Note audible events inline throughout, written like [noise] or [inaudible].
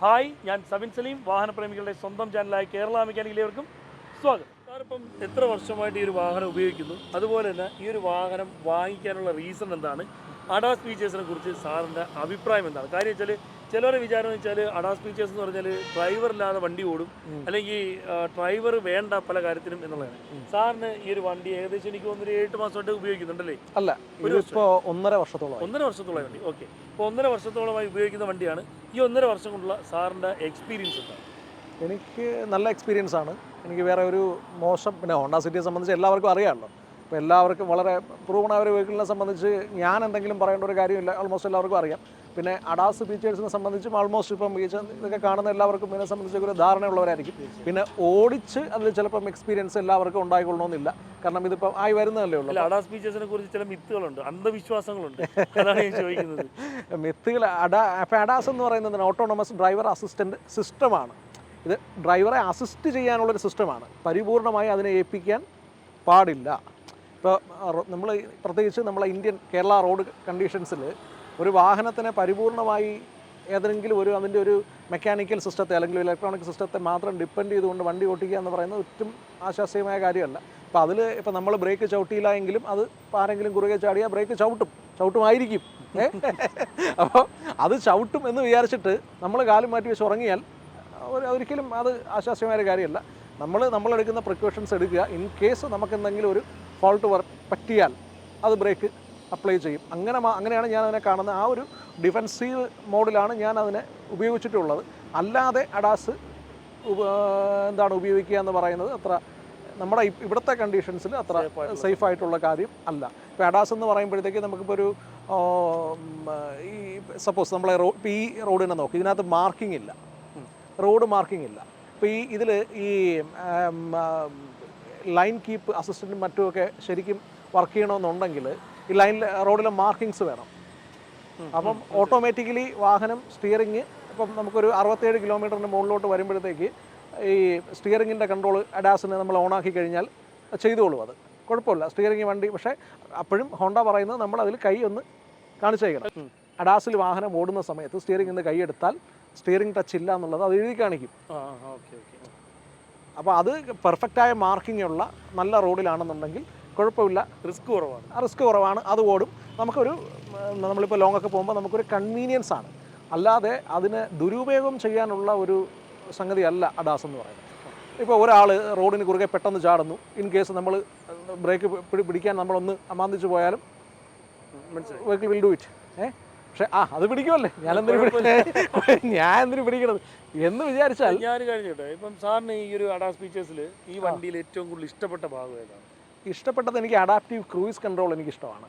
Hi ഞാൻ സബിൻ സലീം വാഹനപ്രേമികളുടെ സ്വന്തം ചാനലായ കേരള മെക്കാനിക്കിലേവർക്കും സ്വാഗതം. സാറിപ്പം എത്ര വർഷമായിട്ട് ഈ ഒരു വാഹനം ഉപയോഗിക്കുന്നു? അതുപോലെ തന്നെ ഈ ഒരു വാഹനം വാങ്ങിക്കാനുള്ള റീസൺ എന്താണ്? അഡാസ് ഫീച്ചേഴ്സിനെ കുറിച്ച് സാറിന്റെ അഭിപ്രായം എന്താണ്? കാര്യം വെച്ചാൽ ചിലവരുടെ വിചാരം എന്ന് വെച്ചാൽ അഡാസ് ഫീച്ചേഴ്സ് എന്ന് പറഞ്ഞാൽ ഡ്രൈവർ ഇല്ലാതെ വണ്ടി ഓടും. അല്ലെങ്കിൽ ഡ്രൈവർ വേണ്ട പല കാര്യത്തിനും എന്നുള്ളതാണ്. സാറിന് ഈ ഒരു വണ്ടി ഏകദേശം എനിക്ക് തോന്നുന്നു ഒരു ഏഴ് മാസമായിട്ട് ഉപയോഗിക്കുന്നുണ്ടല്ലേ? അല്ല ഒരു ഒന്നര വർഷത്തോളം ഒന്നര വർഷത്തോളം വണ്ടി. ഓക്കെ. ഇപ്പോൾ ഒന്നര വർഷത്തോളമായി ഉപയോഗിക്കുന്ന വണ്ടിയാണ്. ഈ ഒന്നര വർഷം കൊണ്ടുള്ള സാറിന്റെ എക്സ്പീരിയൻസ് എന്താണ്? എനിക്ക് നല്ല എക്സ്പീരിയൻസ് ആണ്. എനിക്ക് വേറെ ഒരു മോശം പിന്നെ ഹോണ്ട സിറ്റിയെ സംബന്ധിച്ച് എല്ലാവർക്കും അറിയാമല്ലോ. അപ്പോൾ എല്ലാവർക്കും വളരെ പ്രൂവൺ ആയ ഒരു വെഹിക്കിളിനെ സംബന്ധിച്ച് ഞാൻ എന്തെങ്കിലും പറയേണ്ട ഒരു കാര്യമില്ല. ഓൾമോസ്റ്റ് എല്ലാവർക്കും അറിയാം. പിന്നെ അഡാസ് ഫീച്ചേഴ്സിനെ സംബന്ധിച്ചും ആൾമോസ്റ്റ് ഇപ്പം ഈ ഇതൊക്കെ കാണുന്ന എല്ലാവർക്കും ഇതിനെ സംബന്ധിച്ച് ഒരു ധാരണയുള്ളവരായിരിക്കും. പിന്നെ ഓടിച്ച് അതിൽ ചിലപ്പം എക്സ്പീരിയൻസ് എല്ലാവർക്കും ഉണ്ടായിക്കൊള്ളണമെന്നില്ല കാരണം ഇതിപ്പോൾ ആയി വരുന്നതല്ലേ ഉള്ളൂ. അഡാസ് ഫീച്ചേഴ്സിനെ കുറിച്ച് ചില മിത്തുകളുണ്ട്. അന്ധവിശ്വാസങ്ങളുണ്ട്. അതാണ് ഞാൻ ചോദിക്കുന്നത്. [laughs] മിത്തുകൾ അഡാ അപ്പം അഡാസ് എന്ന് പറയുന്നത് ഓട്ടോണമസ് ഡ്രൈവർ അസിസ്റ്റന്റ് സിസ്റ്റമാണ് ഇത് ഡ്രൈവറെ അസിസ്റ്റ് ചെയ്യാനുള്ളൊരു സിസ്റ്റമാണ് പരിപൂർണമായി അതിനെ ഏൽപ്പിക്കാൻ പാടില്ല. ഇപ്പോൾ നമ്മൾ പ്രത്യേകിച്ച് നമ്മളെ ഇന്ത്യൻ കേരള റോഡ് കണ്ടീഷൻസിൽ ഒരു വാഹനത്തിനെ പരിപൂർണമായി ഏതെങ്കിലും ഒരു അതിന്റെ ഒരു മെക്കാനിക്കൽ സിസ്റ്റത്തെ അല്ലെങ്കിൽ ഇലക്ട്രോണിക് സിസ്റ്റത്തെ മാത്രം ഡിപ്പെൻഡ് ചെയ്തുകൊണ്ട് വണ്ടി ഓട്ടിക്കുക എന്ന് പറയുന്നത് ഒട്ടും ആശാസ്യമായ കാര്യമല്ല. അപ്പോൾ അതിൽ ഇപ്പോൾ നമ്മൾ ബ്രേക്ക് ചവിട്ടിയില്ല എങ്കിലും അത് ആരെങ്കിലും കുറുകെ ചാടിയാൽ ബ്രേക്ക് ചവിട്ടും. ചവിട്ടുമായിരിക്കും? അപ്പോൾ അത് ചവിട്ടും എന്ന് വിചാരിച്ചിട്ട് നമ്മൾ കാലും മാറ്റി വെച്ച് ഉറങ്ങിയാൽ ഒരിക്കലും അത് ആശാസ്യമായ കാര്യമല്ല. നമ്മൾ നമ്മളെടുക്കുന്ന പ്രിക്കോഷൻസ് എടുക്കുക. ഇൻ കേസ് നമുക്ക് എന്തെങ്കിലും ഒരു ഫോൾട്ട് വർക്ക് പറ്റിയാൽ അത് ബ്രേക്ക് അപ്ലൈ ചെയ്യും. അങ്ങനെ അങ്ങനെയാണ് ഞാൻ അതിനെ കാണുന്നത്. ആ ഒരു ഡിഫൻസീവ് മോഡിലാണ് ഞാൻ അതിനെ ഉപയോഗിച്ചിട്ടുള്ളത്. അല്ലാതെ അഡാസ് എന്താണ് ഉപയോഗിക്കുക എന്ന് പറയുന്നത് അത്ര നമ്മുടെ ഇവിടുത്തെ കണ്ടീഷൻസിൽ അത്ര സേഫ് ആയിട്ടുള്ള കാര്യം. അല്ല. ഇപ്പോൾ അഡാസ് എന്ന് പറയുമ്പോഴത്തേക്ക് നമുക്കിപ്പോൾ ഒരു ഈ സപ്പോസ് നമ്മളെ റോ ഇപ്പോൾ ഈ റോഡിനെ നോക്കി. ഇതിനകത്ത് മാർക്കിംഗ് ഇല്ല. റോഡ് മാർക്കിംഗ് ഇല്ല. ഇപ്പോൾ ഈ ഇതിൽ ഈ ലൈൻ കീപ്പ് അസിസ്റ്റന്റും മറ്റുമൊക്കെ ശരിക്കും വർക്ക് ചെയ്യണമെന്നുണ്ടെങ്കിൽ ഈ ലൈനിൽ റോഡിലെ മാർക്കിങ്സ് വേണം. അപ്പം ഓട്ടോമാറ്റിക്കലി വാഹനം സ്റ്റിയറിങ് ഇപ്പം നമുക്കൊരു അറുപത്തേഴ് കിലോമീറ്ററിന് മുകളിലോട്ട് വരുമ്പോഴത്തേക്ക് ഈ സ്റ്റിയറിങ്ങിന്റെ കൺട്രോൾ അഡാസിനെ നമ്മൾ ഓണാക്കി കഴിഞ്ഞാൽ ചെയ്തോളൂ അത്. കുഴപ്പമില്ല സ്റ്റിയറിങ് വണ്ടി. പക്ഷേ അപ്പോഴും ഹോണ്ട പറയുന്നത് നമ്മൾ അതിൽ കൈ ഒന്ന് കാണിച്ചേക്കണം അഡാസിൽ വാഹനം ഓടുന്ന സമയത്ത് സ്റ്റിയറിംഗ് കൈ എടുത്താൽ സ്റ്റിയറിംഗ് ടച്ച് ഇല്ല എന്നുള്ളത് അത് എഴുതി കാണിക്കും. അപ്പോൾ അത് പെർഫെക്റ്റായ മാർക്കിംഗ് ഉള്ള നല്ല റോഡിലാണെന്നുണ്ടെങ്കിൽ കുഴപ്പമില്ല. റിസ്ക് കുറവാണ്. ആ റിസ്ക് കുറവാണ്. അത് ഓടും. നമുക്കൊരു നമ്മളിപ്പോൾ ലോങ് ഒക്കെ പോകുമ്പോൾ നമുക്കൊരു കൺവീനിയൻസ് ആണ്. അല്ലാതെ അതിന് ദുരുപയോഗം ചെയ്യാനുള്ള ഒരു സംഗതി അല്ല അഡാസ് എന്ന് പറയുന്നത്. ഇപ്പോൾ ഒരാൾ റോഡിന് കുറുകെ പെട്ടെന്ന് ചാടുന്നു. ഇൻ കേസ് നമ്മൾ ബ്രേക്ക് പിടി പിടിക്കാൻ നമ്മളൊന്ന് അമാന്തിച്ച് പോയാലും വെഹിക്കിൾ വിൽ ഡു ഇറ്റ് ഏ? പക്ഷേ ആ അത് പിടിക്കുമല്ലേ? ഞാൻ എന്തിനു ഞാൻ എന്തിനു പിടിക്കണത്? എന്ന് വിചാരിച്ചാൽ ഞാൻ കഴിഞ്ഞോട്ടെ ഇപ്പം സാറിന് ഈ ഒരു അഡാസ് ഫീച്ചേഴ്സിൽ ഈ വണ്ടിയിൽ ഏറ്റവും കൂടുതൽ ഇഷ്ടപ്പെട്ട ഭാഗം ഏതാണ്? ഇഷ്ടപ്പെട്ടത് എനിക്ക് അഡാപ്റ്റീവ് ക്രൂയിസ് കൺട്രോൾ എനിക്ക് ഇഷ്ടമാണ്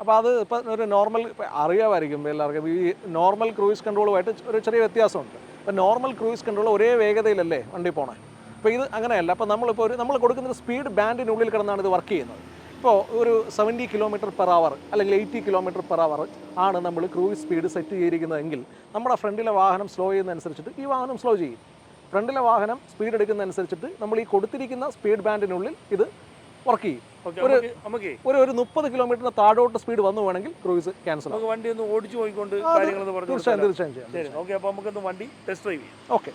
അപ്പോൾ അത് ഇപ്പം ഒരു നോർമൽ അറിയാമായിരിക്കും എല്ലാവർക്കും. ഈ നോർമൽ ക്രൂയിസ് കൺട്രോളുമായിട്ട് ഒരു ചെറിയ വ്യത്യാസമുണ്ട്. ഇപ്പം നോർമൽ ക്രൂയിസ് കൺട്രോൾ ഒരേ വേഗതയിലല്ലേ വണ്ടി പോണേ? അപ്പോൾ ഇത് അങ്ങനെയല്ല. അപ്പോൾ നമ്മളിപ്പോൾ ഒരു നമ്മൾ കൊടുക്കുന്ന സ്പീഡ് ബാൻഡിനുള്ളിൽ കിടന്നാണ് ഇത് വർക്ക് ചെയ്യുന്നത്. ഇപ്പോൾ ഒരു സെവന്റി കിലോമീറ്റർ പെർ അവർ അല്ലെങ്കിൽ എയ്റ്റി കിലോമീറ്റർ പെർ അവർ ആണ് നമ്മൾ ക്രൂയിസ് സ്പീഡ് സെറ്റ് ചെയ്തിരിക്കുന്നതെങ്കിൽ നമ്മുടെ ഫ്രണ്ടിലെ വാഹനം സ്ലോ ചെയ്യുന്നതനുസരിച്ചിട്ട് ഈ വാഹനം സ്ലോ ചെയ്യും. ഫ്രണ്ടിലെ വാഹനം സ്പീഡ് എടുക്കുന്നതനുസരിച്ചിട്ട് നമ്മൾ ഈ കൊടുത്തിരിക്കുന്ന സ്പീഡ് ബാൻഡിനുള്ളിൽ ഇത് വർക്ക് ചെയ്യും. ഒരു നമുക്ക് ഒരു ഒരു മുപ്പത് കിലോമീറ്ററിന് താഴോട്ട് സ്പീഡ് വന്നു വേണമെങ്കിൽ ക്രൂയിസ് ക്യാൻസൽ വണ്ടി ഒന്ന് ഓടിച്ചു പോയിക്കൊണ്ട് തീർച്ചയായും? തീർച്ചയായും ചെയ്യാം ഓക്കെ അപ്പോൾ നമുക്കൊന്ന് വണ്ടി ടെസ്റ്റ് ഡ്രൈവ് ചെയ്യാം. ഓക്കെ.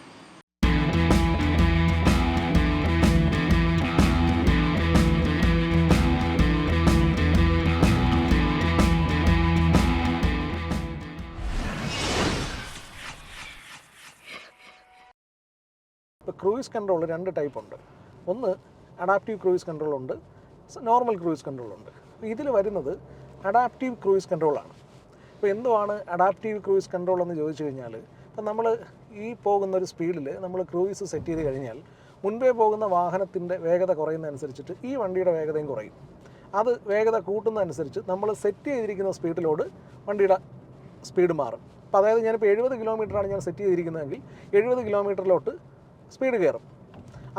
ക്രൂയിസ് കൺട്രോൾ രണ്ട് ടൈപ്പ് ഉണ്ട്. ഒന്ന് അഡാപ്റ്റീവ് ക്രൂയിസ് കൺട്രോൾ ഉണ്ട് നോർമൽ ക്രൂയിസ് കൺട്രോൾ ഉണ്ട്. ഇതിൽ വരുന്നത് അഡാപ്റ്റീവ് ക്രൂയിസ് കൺട്രോളാണ് ഇപ്പോൾ എന്തുവാണ് അഡാപ്റ്റീവ് ക്രൂയിസ് കൺട്രോൾ എന്ന് ചോദിച്ചു കഴിഞ്ഞാൽ ഇപ്പം നമ്മൾ ഈ പോകുന്ന ഒരു സ്പീഡിൽ നമ്മൾ ക്രൂയിസ് സെറ്റ് ചെയ്ത് കഴിഞ്ഞാൽ മുൻപേ പോകുന്ന വാഹനത്തിന്റെ വേഗത കുറയുന്നതനുസരിച്ചിട്ട് ഈ വണ്ടിയുടെ വേഗതയും കുറയും. അത് വേഗത കൂട്ടുന്നതനുസരിച്ച് നമ്മൾ സെറ്റ് ചെയ്തിരിക്കുന്ന സ്പീഡിലോട് വണ്ടിയുടെ സ്പീഡ് മാറും. അപ്പോൾ അതായത് ഞാനിപ്പോൾ എഴുപത് കിലോമീറ്ററാണ് ഞാൻ സെറ്റ് ചെയ്തിരിക്കുന്നതെങ്കിൽ എഴുപത് കിലോമീറ്ററിലോട്ട് സ്പീഡ് കയറും.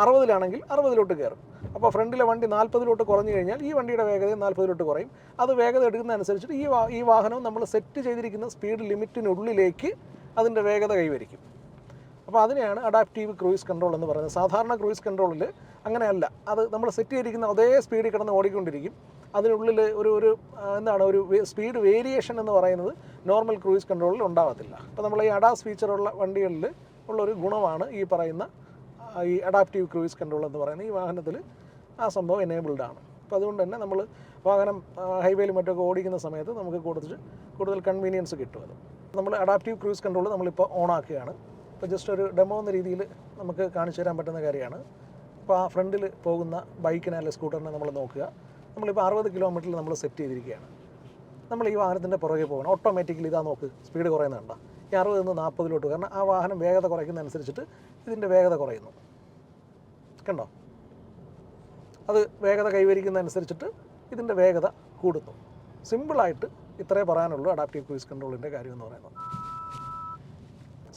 അറുപതിലാണെങ്കിൽ അറുപതിലോട്ട് കയറും. അപ്പോൾ ഫ്രണ്ടിലെ വണ്ടി നാൽപ്പതിലോട്ട് കുറഞ്ഞു കഴിഞ്ഞാൽ ഈ വണ്ടിയുടെ വേഗത നാൽപ്പതിലോട്ട് കുറയും. അത് വേഗത എടുക്കുന്നതനുസരിച്ചിട്ട് ഈ വാ ഈ വാഹനവും നമ്മൾ സെറ്റ് ചെയ്തിരിക്കുന്ന സ്പീഡ് ലിമിറ്റിനുള്ളിലേക്ക് അതിന്റെ വേഗത കൈവരിക്കും. അപ്പോൾ അതിനെയാണ് അഡാപ്റ്റീവ് ക്രൂയിസ് കൺട്രോൾ എന്ന് പറയുന്നത്. സാധാരണ ക്രൂയിസ് കൺട്രോളിൽ അങ്ങനെയല്ല. അത് നമ്മൾ സെറ്റ് ചെയ്തിരിക്കുന്ന അതേ സ്പീഡിൽ കിടന്ന് ഓടിക്കൊണ്ടിരിക്കും. അതിനുള്ളിൽ ഒരു ഒരു എന്താണ് ഒരു സ്പീഡ് വേരിയേഷൻ എന്ന് പറയുന്നത് നോർമൽ ക്രൂയിസ് കൺട്രോളിൽ ഉണ്ടാകത്തില്ല അപ്പോൾ നമ്മൾ ഈ അഡാസ് ഫീച്ചറുള്ള വണ്ടികളിൽ ഉള്ളൊരു ഗുണമാണ് ഈ പറയുന്ന ഈ അഡാപ്റ്റീവ് ക്രൂയിസ് കൺട്രോൾ എന്ന് പറയുന്ന ഈ വാഹനത്തിൽ ആ സംഭവം എനേബിൾഡ് ആണ്. അപ്പോൾ അതുകൊണ്ട് തന്നെ നമ്മൾ വാഹനം ഹൈവേയിൽ മറ്റൊക്കെ ഓടിക്കുന്ന സമയത്ത് നമുക്ക് കൂടുതൽ കൂടുതൽ കൺവീനിയൻസ് കിട്ടും അത്. നമ്മൾ അഡാപ്റ്റീവ് ക്രൂയിസ് കൺട്രോൾ നമ്മളിപ്പോൾ ഓൺ ആക്കുകയാണ്. ഇപ്പോൾ ജസ്റ്റ് ഒരു ഡെമോ എന്ന രീതിയിൽ നമുക്ക് കാണിച്ചു തരാൻ പറ്റുന്ന കാര്യമാണ്. ഇപ്പോൾ ആ ഫ്രണ്ടിൽ പോകുന്ന ബൈക്കിനെ അല്ലെങ്കിൽ സ്കൂട്ടറിനെ നമ്മൾ നോക്കുക. നമ്മളിപ്പോൾ അറുപത് കിലോമീറ്ററിൽ നമ്മൾ സെറ്റ് ചെയ്തിരിക്കുകയാണ്. നമ്മൾ ഈ വാഹനത്തിന്റെ പുറകെ പോകണം. ഓട്ടോമാറ്റിക്കലി ഇതാ നോക്ക് സ്പീഡ് കുറയുന്നുണ്ടോ? ഈ അറുപതിൽ നിന്ന് നാൽപ്പതിലോട്ട് കാരണം ആ വാഹനം വേഗത കുറയ്ക്കുന്നതനുസരിച്ചിട്ട് ഇതിന്റെ വേഗത കുറയുന്നു. കണ്ടോ? അത് വേഗത കൈവരിക്കുന്നതനുസരിച്ചിട്ട് ഇതിന്റെ വേഗത കൂടുന്നു. സിമ്പിളായിട്ട് ഇത്രേ പറയാനുള്ളൂ അഡാപ്റ്റീവ് ക്രൂയിസ് കൺട്രോളിന്റെ കാര്യം എന്ന് പറയുന്നത്.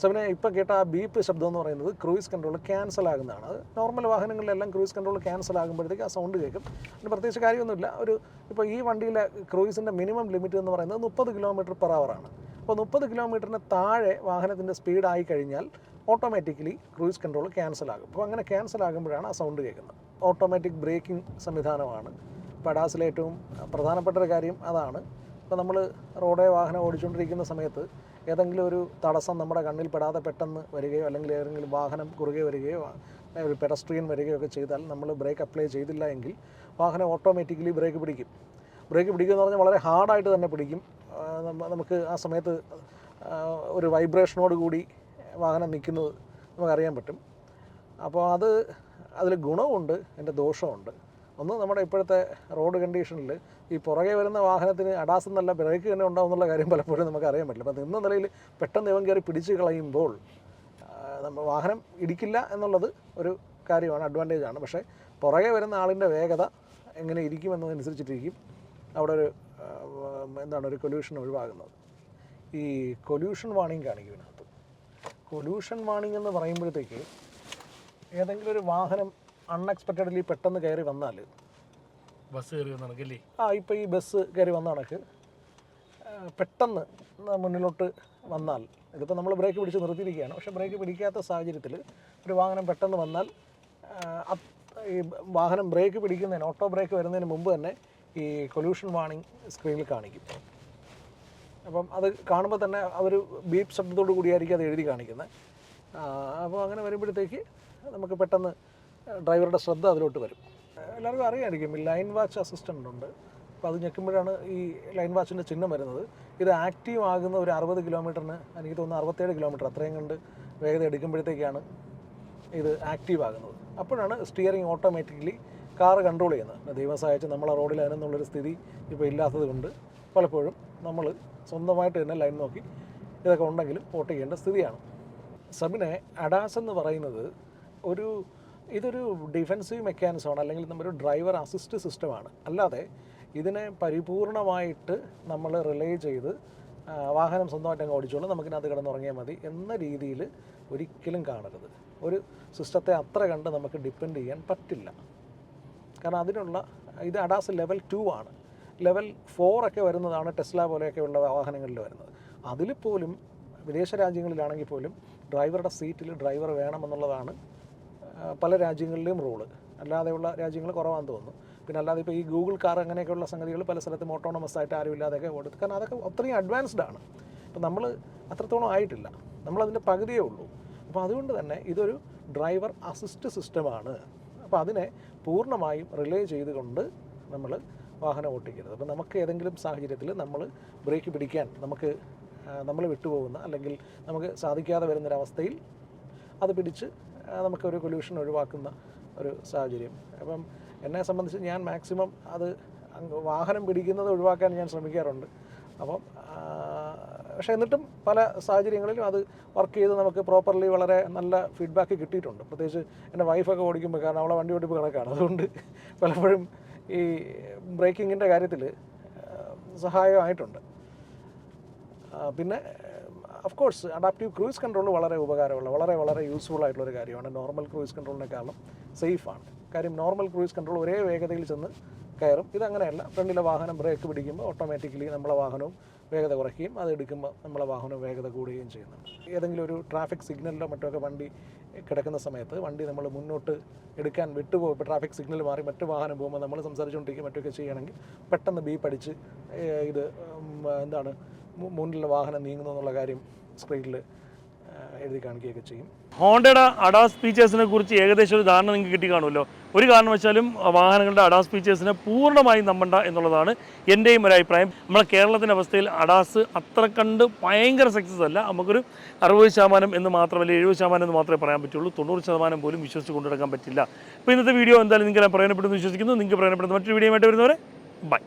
സോ പിന്നെ ഇപ്പോൾ കേട്ട ആ ബീപ്പ് ശബ്ദം എന്ന് പറയുന്നത് ക്രൂയിസ് കൺട്രോൾ ക്യാൻസൽ ആകുന്നതാണ് അത് നോർമൽ വാഹനങ്ങളിലെല്ലാം ക്രൂയിസ് കൺട്രോൾ ക്യാൻസൽ ആകുമ്പോഴത്തേക്ക് ആ സൗണ്ട് കേൾക്കും. അതിന് പ്രത്യേകിച്ച് കാര്യമൊന്നുമില്ല. ഒരു ഇപ്പോൾ ഈ വണ്ടിയിലെ ക്രൂയിസിന്റെ മിനിമം ലിമിറ്റ് എന്ന് പറയുന്നത് മുപ്പത് കിലോമീറ്റർ പെർ ആണ് അപ്പോൾ മുപ്പത് കിലോമീറ്ററിന് താഴെ വാഹനത്തിന്റെ സ്പീഡ് ആയി കഴിഞ്ഞാൽ ഓട്ടോമാറ്റിക്കലി ക്രൂയിസ് കൺട്രോൾ ക്യാൻസൽ ആകും. അപ്പോൾ അങ്ങനെ ക്യാൻസൽ ആകുമ്പോഴാണ് ആ സൗണ്ട് കേൾക്കുന്നത്. ഓട്ടോമാറ്റിക് ബ്രേക്കിംഗ് സംവിധാനമാണ്. പടാസിലെ ഏറ്റവും പ്രധാനപ്പെട്ട ഒരു കാര്യം അതാണ്. ഇപ്പോൾ നമ്മൾ റോഡേ വാഹനം ഓടിച്ചുകൊണ്ടിരിക്കുന്ന സമയത്ത് ഏതെങ്കിലും ഒരു തടസ്സം നമ്മുടെ കണ്ണിൽ പെടാതെ പെട്ടെന്ന് വരികയോ അല്ലെങ്കിൽ ഏതെങ്കിലും വാഹനം കുറുകെ വരികയോ ഒരു പെഡസ്ട്രിയൻ വരികയോ ഒക്കെ ചെയ്താൽ നമ്മൾ ബ്രേക്ക് അപ്ലൈ ചെയ്തില്ല എങ്കിൽ വാഹനം ഓട്ടോമാറ്റിക്കലി ബ്രേക്ക് പിടിക്കും. ബ്രേക്ക് പിടിക്കുക എന്ന് പറഞ്ഞാൽ വളരെ ഹാർഡായിട്ട് തന്നെ പിടിക്കും. നമുക്ക് ആ സമയത്ത് ഒരു വൈബ്രേഷനോട് കൂടി വാഹനം നിൽക്കുന്നത് നമുക്കറിയാൻ പറ്റും. അപ്പോൾ അത് അതിൽ ഗുണമുണ്ട് എന്റെ ദോഷമുണ്ട് ഒന്ന് നമ്മുടെ ഇപ്പോഴത്തെ റോഡ് കണ്ടീഷനിൽ ഈ പുറകെ വരുന്ന വാഹനത്തിന് അഡാസ് എന്നല്ല ബ്രേക്ക് തന്നെ ഉണ്ടാവുന്നുള്ള കാര്യം പലപ്പോഴും നമുക്ക് അറിയാൻ പറ്റില്ല. അപ്പോൾ നിന്ന നിലയിൽ പെട്ടെന്ന് ഇവൻ കയറി പിടിച്ച് കളയുമ്പോൾ നമ്മൾ വാഹനം ഇടിക്കില്ല എന്നുള്ളത് ഒരു കാര്യമാണ് അഡ്വാന്റേജാണ് പക്ഷേ പുറകെ വരുന്ന ആളിന്റെ വേഗത എങ്ങനെ ഇരിക്കും എന്നതനുസരിച്ചിട്ടിരിക്കും അവിടെ ഒരു എന്താണ് ഒരു കൊല്യൂഷൻ ഒഴിവാകുന്നത്. ഈ കൊല്യൂഷൻ വാണിംഗ് കാണിക്കും ഇതിനകത്ത്. കൊല്യൂഷൻ വാണിംഗ് എന്ന് പറയുമ്പോഴത്തേക്ക് ഏതെങ്കിലും ഒരു വാഹനം അൺഎക്സ്പെക്റ്റഡ്ലി പെട്ടെന്ന് കയറി വന്നാൽ ബസ് കയറി വന്നണക്കല്ലേ ആ ഇപ്പോൾ ഈ ബസ് കയറി വന്ന കണക്ക് പെട്ടെന്ന് മുന്നിലോട്ട് വന്നാൽ ഇതിപ്പോൾ നമ്മൾ ബ്രേക്ക് പിടിച്ച് നിർത്തിയിരിക്കുകയാണ്. പക്ഷേ ബ്രേക്ക് പിടിക്കാത്ത സാഹചര്യത്തിൽ ഒരു വാഹനം പെട്ടെന്ന് വന്നാൽ ഈ വാഹനം ബ്രേക്ക് പിടിക്കുന്നതിന് ഓട്ടോ ബ്രേക്ക് വരുന്നതിന് മുമ്പ് തന്നെ ഈ കൊല്യൂഷൻ വാണിംഗ് സ്ക്രീനിൽ കാണിക്കും. അപ്പം അത് കാണുമ്പോൾ തന്നെ അവർ ബീപ്പ് ശബ്ദത്തോടു കൂടിയായിരിക്കും അത് എഴുതി കാണിക്കുന്നത് അപ്പോൾ അങ്ങനെ വരുമ്പോഴത്തേക്ക് നമുക്ക് പെട്ടെന്ന് ഡ്രൈവറുടെ ശ്രദ്ധ അതിലോട്ട് വരും. എല്ലാവർക്കും അറിയാമായിരിക്കും ഈ ലൈൻ വാച്ച് അസിസ്റ്റന്റ് ഉണ്ട്. അപ്പോൾ അത് ഞെക്കുമ്പോഴാണ് ഈ ലൈൻ വാച്ചിന്റെ ചിഹ്നം വരുന്നത്. ഇത് ആക്റ്റീവ് ആകുന്ന ഒരു അറുപത് കിലോമീറ്ററിന് എനിക്ക് തോന്നുന്നു അറുപത്തേഴ് കിലോമീറ്റർ അത്രയും കണ്ട് വേഗത എടുക്കുമ്പോഴത്തേക്കാണ് ഇത് ആക്റ്റീവ് ആകുന്നത്. അപ്പോഴാണ് സ്റ്റിയറിംഗ് ഓട്ടോമാറ്റിക്കലി കാറ് കൺട്രോൾ ചെയ്യുന്നത്. ദൈവം സഹായിച്ച് നമ്മളെ റോഡിൽ അതിനെന്നുള്ളൊരു സ്ഥിതി ഇപ്പോൾ ഇല്ലാത്തത് കൊണ്ട് പലപ്പോഴും നമ്മൾ സ്വന്തമായിട്ട് തന്നെ ലൈൻ നോക്കി ഇതൊക്കെ ഉണ്ടെങ്കിലും വോട്ട് ചെയ്യേണ്ട സ്ഥിതിയാണ്. സബിനെ അഡാസ് എന്ന് പറയുന്നത് ഒരു ഇതൊരു ഡിഫെൻസീവ് മെക്കാനിസമാണ് അല്ലെങ്കിൽ നമ്മുടെ ഒരു ഡ്രൈവർ അസിസ്റ്റ് സിസ്റ്റമാണ് അല്ലാതെ ഇതിനെ പരിപൂർണമായിട്ട് നമ്മൾ റിലേ ചെയ്ത് വാഹനം സ്വന്തമായിട്ട് അങ്ങ് ഓടിച്ചോളും നമുക്കിനകത്ത് കിടന്നുറങ്ങിയാൽ മതി എന്ന രീതിയിൽ ഒരിക്കലും കാണരുത്. ഒരു സിസ്റ്റത്തെ അത്ര കണ്ട് നമുക്ക് ഡിപ്പെൻഡ് ചെയ്യാൻ പറ്റില്ല. കാരണം അതിനുള്ള ഇത് അഡാസ് ലെവൽ ടു ആണ്. ലെവൽ ഫോർ ഒക്കെ വരുന്നതാണ് ടെസ്ല പോലെയൊക്കെയുള്ള വാഹനങ്ങളിൽ വരുന്നത്. അതിൽ പോലും വിദേശ രാജ്യങ്ങളിലാണെങ്കിൽ പോലും ഡ്രൈവറുടെ സീറ്റിൽ ഡ്രൈവർ വേണമെന്നുള്ളതാണ് പല രാജ്യങ്ങളിലെയും റൂൾ. അല്ലാതെയുള്ള രാജ്യങ്ങൾ കുറവാന്ന് തോന്നുന്നു. പിന്നെ അല്ലാതെ ഇപ്പോൾ ഈ ഗൂഗിൾ കാർ അങ്ങനെയൊക്കെയുള്ള സംഗതികൾ പല സ്ഥലത്തും ഓട്ടോണമസ് ആയിട്ട് ആരും ഇല്ലാതെയൊക്കെ ഓടും കാരണം അതൊക്കെ അത്രയും അഡ്വാൻസ്ഡ് ആണ്. അപ്പോൾ നമ്മൾ അത്രത്തോളം ആയിട്ടില്ല. നമ്മളതിന്റെ പകുതിയേ ഉള്ളൂ. അപ്പോൾ അതുകൊണ്ട് തന്നെ ഇതൊരു ഡ്രൈവർ അസിസ്റ്റ് സിസ്റ്റമാണ് അപ്പോൾ അതിനെ പൂർണമായും റിലേ ചെയ്തുകൊണ്ട് നമ്മൾ വാഹനം ഓട്ടിക്കരുത്. അപ്പോൾ നമുക്ക് ഏതെങ്കിലും സാഹചര്യത്തിൽ നമ്മൾ ബ്രേക്ക് പിടിക്കാൻ നമുക്ക് നമ്മൾ വിട്ടുപോകുന്ന അല്ലെങ്കിൽ നമുക്ക് സാധിക്കാതെ വരുന്നൊരവസ്ഥയിൽ അത് പിടിച്ച് നമുക്കൊരു പൊല്യൂഷൻ ഒഴിവാക്കുന്ന ഒരു സാഹചര്യം. അപ്പം എന്നെ സംബന്ധിച്ച് ഞാൻ മാക്സിമം അത് വാഹനം പിടിക്കുന്നത് ഒഴിവാക്കാൻ ഞാൻ ശ്രമിക്കാറുണ്ട്. അപ്പം പക്ഷേ എന്നിട്ടും പല സാഹചര്യങ്ങളിലും അത് വർക്ക് ചെയ്ത് നമുക്ക് പ്രോപ്പർലി വളരെ നല്ല ഫീഡ്ബാക്ക് കിട്ടിയിട്ടുണ്ട്. പ്രത്യേകിച്ച് എന്റെ വൈഫൊക്കെ ഓടിക്കുമ്പോൾ കാരണം അവളെ വണ്ടി ഓടിപ്പ് കണക്കാണ് അതുകൊണ്ട് പലപ്പോഴും ഈ ബ്രേക്കിങ്ങിന്റെ കാര്യത്തിൽ സഹായമായിട്ടുണ്ട്. പിന്നെ of course adaptive cruise control വളരെ ഉപകാരമുള്ള വളരെ വളരെ യൂസ്ഫുൾ ആയിട്ടുള്ള ഒരു കാര്യമാണ്. നോർമൽ ക്രൂയിസ് കൺട്രോളിനെക്കാളും സേഫാണ് കാര്യം നോർമൽ ക്രൂയിസ് കൺട്രോൾ ഒരേ വേഗതയിൽ ചെന്ന് കയറും. ഇതങ്ങനെയല്ല. ഫ്രണ്ടിലെ വാഹനം ബ്രേക്ക് പിടിക്കുമ്പോൾ ഓട്ടോമാറ്റിക്കലി നമ്മളെ വാഹനവും വേഗത കുറയ്ക്കുകയും അത് എടുക്കുമ്പോൾ നമ്മളെ വാഹനം വേഗത കൂടുകയും ചെയ്യുന്നുണ്ട്. ഏതെങ്കിലും ഒരു ട്രാഫിക് സിഗ്നലിലോ മറ്റൊക്കെ വണ്ടി കിടക്കുന്ന സമയത്ത് വണ്ടി നമ്മൾ മുന്നോട്ട് എടുക്കാൻ വിട്ടുപോകും ഇപ്പോൾ ട്രാഫിക് സിഗ്നൽ മാറി മറ്റു വാഹനം പോകുമ്പോൾ നമ്മൾ സംസാരിച്ചുകൊണ്ടിരിക്കുകയും മറ്റൊക്കെ ചെയ്യുകയാണെങ്കിൽ പെട്ടെന്ന് ബീ അടിച്ച് ഇത് എന്താണ് മുന്നിലെ വാഹനം നീങ്ങുന്നു എന്നുള്ള കാര്യം സ്ക്രീനിൽ എഴുതി കാണിക്കുകയൊക്കെ ചെയ്യും. ഹോണ്ടയുടെ അഡാസ് ഫീച്ചേഴ്സിനെ കുറിച്ച് ഏകദേശം ഒരു ധാരണ നിങ്ങൾക്ക് കിട്ടി കാണുമല്ലോ ഒരു കാരണം വെച്ചാലും വാഹനങ്ങളുടെ അഡാസ് ഫീച്ചേഴ്സിനെ പൂർണമായും നമ്പണ്ട എന്നുള്ളതാണ് എന്റെയും ഒരു അഭിപ്രായം. നമ്മളെ കേരളത്തിന്റെ അവസ്ഥയിൽ അഡാസ് അത്ര കണ്ട് ഭയങ്കര സക്സസ് അല്ല. നമുക്കൊരു അറുപത് ശതമാനം എന്ന് മാത്രമല്ല എഴുപത് ശതമാനം എന്ന് മാത്രമേ പറയാൻ പറ്റുള്ളൂ. തൊണ്ണൂറ് ശതമാനം പോലും വിശ്വസിച്ച് കൊണ്ടുനടക്കാൻ പറ്റില്ല. അപ്പോൾ ഇന്നത്തെ വീഡിയോ എന്തായാലും നിങ്ങൾക്ക് പ്രയോജനപ്പെടുന്നു വിശ്വസിക്കുന്നു. നിങ്ങൾക്ക് പ്രയോജനപ്പെടുന്ന മറ്റൊരു വീഡിയോ ആയിട്ട് വരുന്നവരെ ബൈ.